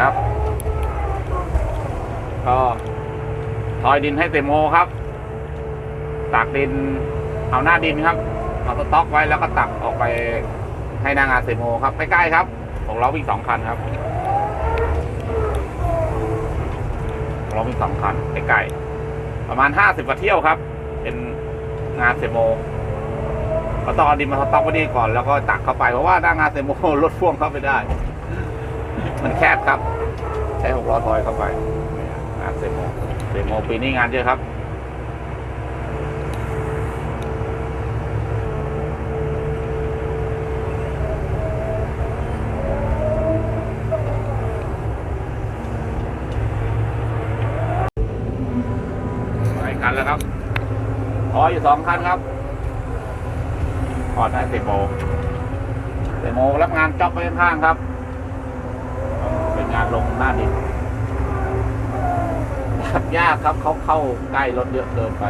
ครับ ก็ทอยดินให้เต็มโมครับตากดินเอาหน้าดินครับเอาสต็อกไว้แล้วก็ตักออกไปให้หนางานเซโมครับใกล้ๆครับ ของเราวิ่งสองคันครับของเราวิ่งสองคันใกล้ๆประมาณห้าสิบกว่าเที่ยวครับ เป็นงานเซโมก็ต้องเอาดินมาสต็อกไว้นี่ก่อนแล้วก็ตักเข้าไปเพราะว่าหน้างานเซโมรถพ่วงเข้าไปได้ มันแคบครับ ใช้หกล้อทอยเข้าไปงานเซโมเซโมปีนี้งานเยอะครับคันแล้วครับพออยู่สองคันครับพอได้เซโมเซโมรับงานจ็อบไปข้างๆครับ การลงหน้าดินยากครับเขาเข้าใกล้รถเยอะเกินไป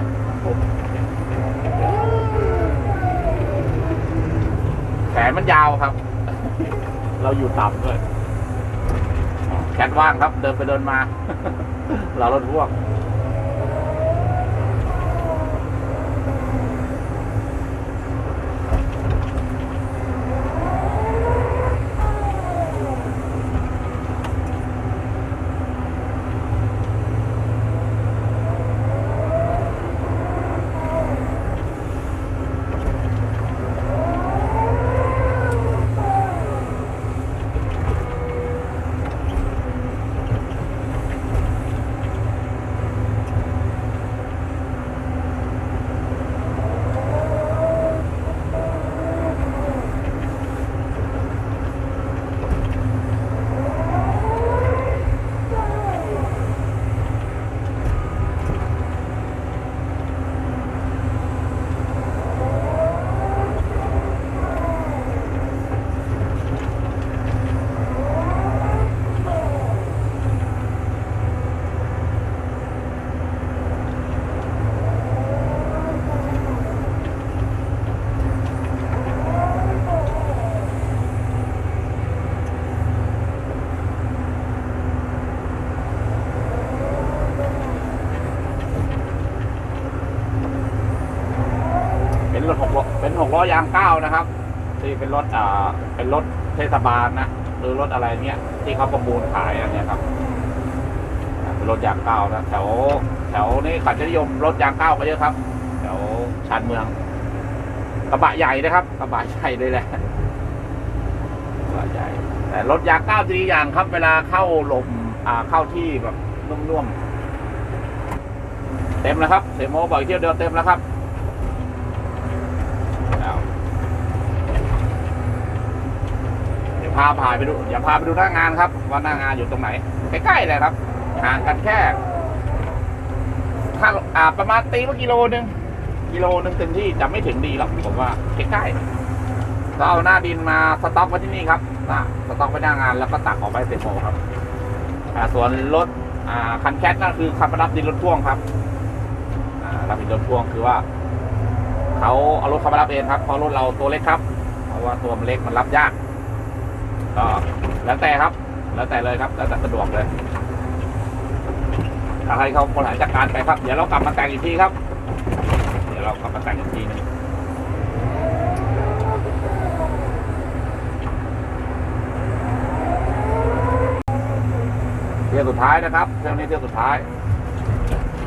แขนมันยาวครับ เราอยู่ต่ำด้วยแขนว่างครับเดินไปเดินมา เรารถพ่วง ล้อยางเก้านะครับ ที่เป็นรถอ่าเป็นรถเทศบาลนะหรือรถอะไรเนี้ยที่เขาประมูลขายอันเนี้ยครับเป็นรถยางเก้านะแถวแถวนี้ขันนิยมรถยางเก้าก็เยอะครับแถวชานเมืองกระบะใหญ่นะครับกระบะใหญ่เลยแหละกระบะใหญ่แต่รถยางเก้าจะดีอย่างครับ เวลาเข้าลมอ่าเข้าที่แบบนุ่มๆเต็มแล้วครับเซโมบอกเที่ยวเดียวเต็มแล้วครับ เดี๋ยวพาพาไปดูอย่าพาไปดูหน้างานครับ ว่าหน้างานอยู่ตรงไหนใกล้ๆเลยครับห่างกันแค่ถ้าอ่าประมาณตีว่ากิโลนึงกิโลนึงเต็มที่จะไม่ถึงดีหรอกผมว่าใกล้ๆก็เอาหน้าดินมาสต็อกไว้ที่นี่ครับนะสต็อกไว้หน้างานแล้วก็ตักออกไปเสร็จโมครับอ่าส่วนรถอ่าคันแคทนั่นคือคันรับดินรถพ่วงครับอ่ารับดินรถพ่วงคือว่า เขาเอารถเขามารับเองครับเพราะรถเราตัวเล็กครับเพราะว่าตัวมันเล็กมันรับยากก็แล้วแต่ครับ แล้วแต่เลยครับ แล้วแต่สะดวกเลยถ้าให้เขาบริหารจัดการไปครับเดี๋ยวเรากลับมาแต่งอีกทีครับ เดี๋ยวเรากลับมาแต่งอีกทีนึงเที่ยวสุดท้ายนะครับเที่ยวนี้เที่ยวสุดท้าย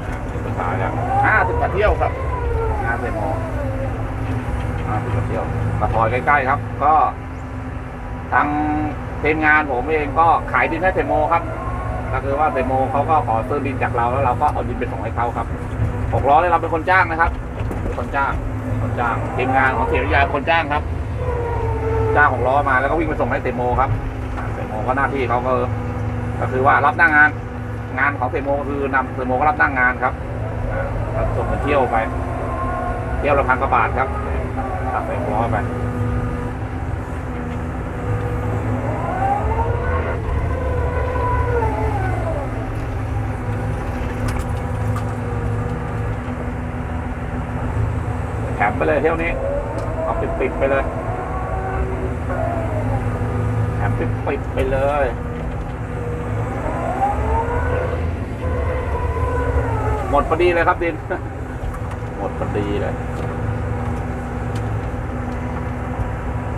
อ่าเที่ยวสุดท้ายแล้วห้าสิบกว่าเที่ยวครับงานเซโม ห้าสิบกว่เที่ยวมาถอยใกล้ๆครับ ก็ทางทีมงานผมเองก็ขายดินให้เซโมครับ ก็คือว่าเซโมเขาก็ขอซื้อดินจากเราแล้วเราก็เอาดินไปส่งให้เขาครับหกล้อเนี่ยเราเป็นคนจ้างนะครับเป็นคนจ้างคนจ้างทีมงานของเสียวิทยาคนจ้างครับ จ้างหกล้อมาแล้วก็วิ่งไปส่งให้เซโมครับเซโมก็หน้าที่เขาก็ก็คือว่ารับหน้างาน งานของเซโมก็คือนำเซโมก็รับหน้างานครับอ่าก็ส่งมาเที่ยวไป เที่ยวละพันกว่าบาทครับ ตัดใส่หัวไปแถมไปเลยเที่ยวนี้ เอาติดติดไปเลยแถบติดติดไปเลยหมดพอดีเลยครับดิน หมดพอดีเลย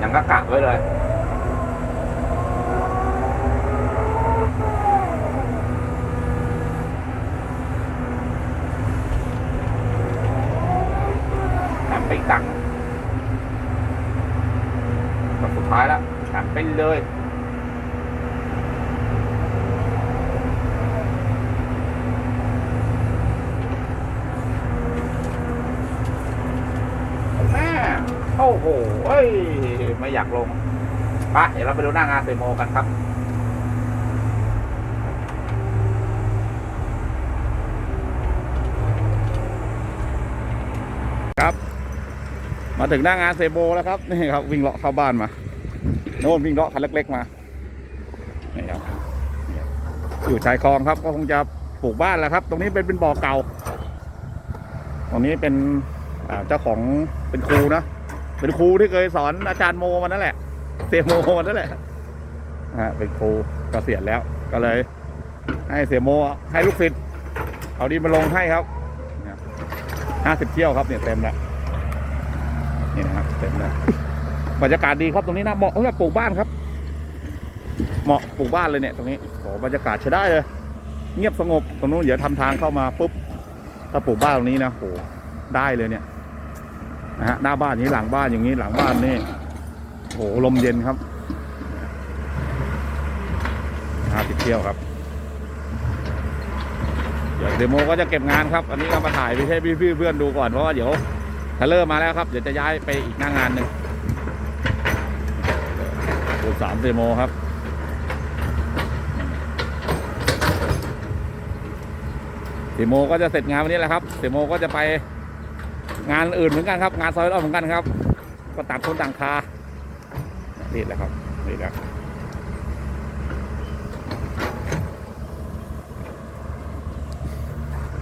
ยังก็กะไว้เลย แถมไปตังค์แบบสุดท้ายแล้วแถมไปเลย แม่โอ้โหเอ้ย ไม่อยากลงไปเดี๋ยวเราไปดูหน้างานเซโมกันครับครับ มาถึงหน้างานเซโมแล้วครับ นี่ครับ วิ่งเลาะเข้าบ้านมา โน่นวิ่งเลาะคันเล็กๆมา นี่ครับ อยู่ชายคลองครับ ก็คงจะปลูกบ้านแล้วครับ ตรงนี้เป็นเป็นบ่อเก่า ตรงนี้เป็นเจ้าของเป็นครูนะ เป็นครูที่เคยสอนอาจารย์โมมันนั่นแหละ เสียโมมันนั่นแหละอ่าเป็นครูเกษียณแล้วก็เลย ให้เสียโมให้ลูกศิษย์เอาดีมาลงให้ครับห้าสิบเที่ยวครับเนี่ยเต็มแล้วนี่นะครับเต็มแล้วบรรยากาศดีครับตรงนี้นะเหมาะสำหรับปลูกบ้านครับ เหมาะปลูกบ้านเลยเนี่ย ตรงนี้โอ้บรรยากาศใช้ได้เลย เงียบสงบตรงนู้นเดี๋ยวทำทางเข้ามาปุ๊บถ้าปลูกบ้านตรงนี้นะโหได้เลยเนี่ย นะฮะหน้าบ้านอย่างนี้หลังบ้านอย่างนี้หลังบ้านนี่โหลมเย็นครับหาสิบเที่ยวครับเดี๋ยวเดโมก็จะเก็บงานครับ อันนี้ก็มาถ่ายไปให้พี่เพื่อนดูก่อนเพราะว่าเดี๋ยวถ้าเริ่มมาแล้วครับ เดี๋ยวจะย้ายไปอีกหน้างานหนึ่งดูสามเดโมครับเสียโมก็จะเสร็จงานวันนี้แหละครับเสียโมก็จะไป งานอื่นเหมือนกันครับ งานซอยรอบเหมือนกันครับ ก็ต่างคนต่างคานี่แหละครับนี่แหละ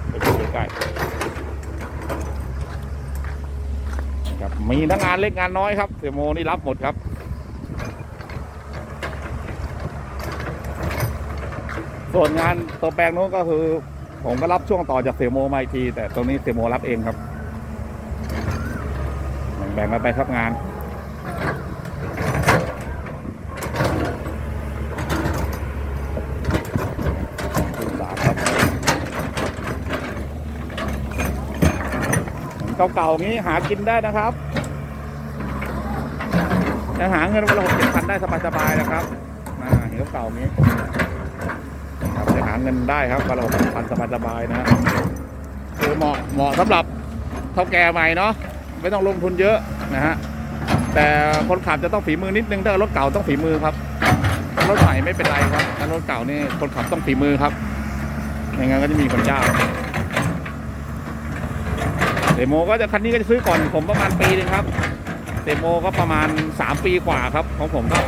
ไปดูใกล้ๆครับมีทั้งงานเล็กงานน้อยครับเสียโมนี่รับหมดครับส่วนงานตัวแปลงโน้นก็คือ ผมก็รับช่วงต่อจากเสียโมมาอีกที แต่ตรงนี้เสียโมรับเองครับ แบ่งกันไปครับงานสามครับเก่าๆนี้หากินได้นะครับจะหาเงินวันละหกเจ็ดพันได้สบายๆนะครับอ่าเห็นเก่าๆนี้ครับจะหาเงินได้ครับวันละหกพันสบายๆนะฮะคือเหมาะเหมาะสำหรับเท่าแก่ใหม่เนาะ ไม่ต้องลงทุนเยอะนะฮะแต่คนขับจะต้องฝีมือนิดนึงถ้ารถเก่าต้องฝีมือครับรถใหม่ไม่เป็นไรครับถ้ารถเก่านี่คนขับต้องฝีมือครับไม่งั้นก็จะมีคนยากเดโมก็จะคันนี้ก็จะซื้อก่อนผมประมาณปีหนึงครับเดโมก็ประมาณสามปีกว่าครับของผมก็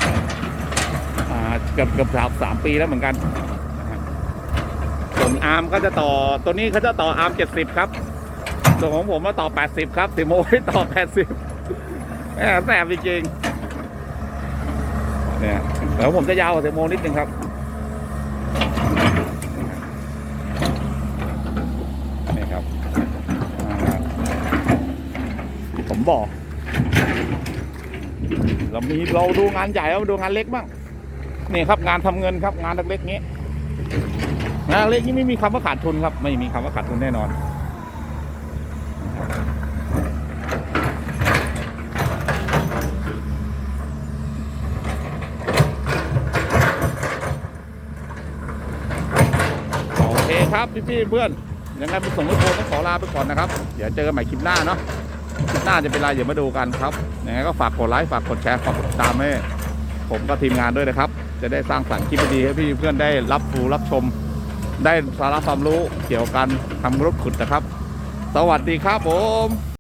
เกือบเกือบสามสามปีแล้วเหมือนกันส่วนอาร์มก็จะต่อตัวนี้เขาจะต่ออาร์มเจ็ดสิบครับ ส่วนของผมมาต่อแปดสิบครับสิโมให้ต่อแปดสิบแหมแสบจริงๆเนี่ยแล้วผมจะยาวกว่าสิโมนิดนึงครับนี่ครับผมบอก เรามีเราดูงานใหญ่แล้วมาดูงานเล็กบ้างนี่ครับงานทำเงินครับงานเล็กๆนี้งานเล็กนี่ไม่มีคำว่าขาดทุนครับ ไม่มีคำว่าขาดทุนแน่นอน ครับพี่ๆเพื่อนยังไงเป็นส่งลูกโพต้องขอลาไปก่อนนะครับ เดี๋ยวเจอกันใหม่คลิปหน้าเนาะคลิปหน้าจะเป็นไรเดี๋ยวมาดูกันครับยังไงก็ฝากกดไลค์ฝากกดแชร์ฝากกดติดตามให้ผมกับทีมงานด้วยนะครับ จะได้สร้างสรรค์คลิปดีๆให้พี่เพื่อนได้รับฟูรับชม ได้สาระความรู้เกี่ยวกับการทำรถขุดนะครับ สวัสดีครับผม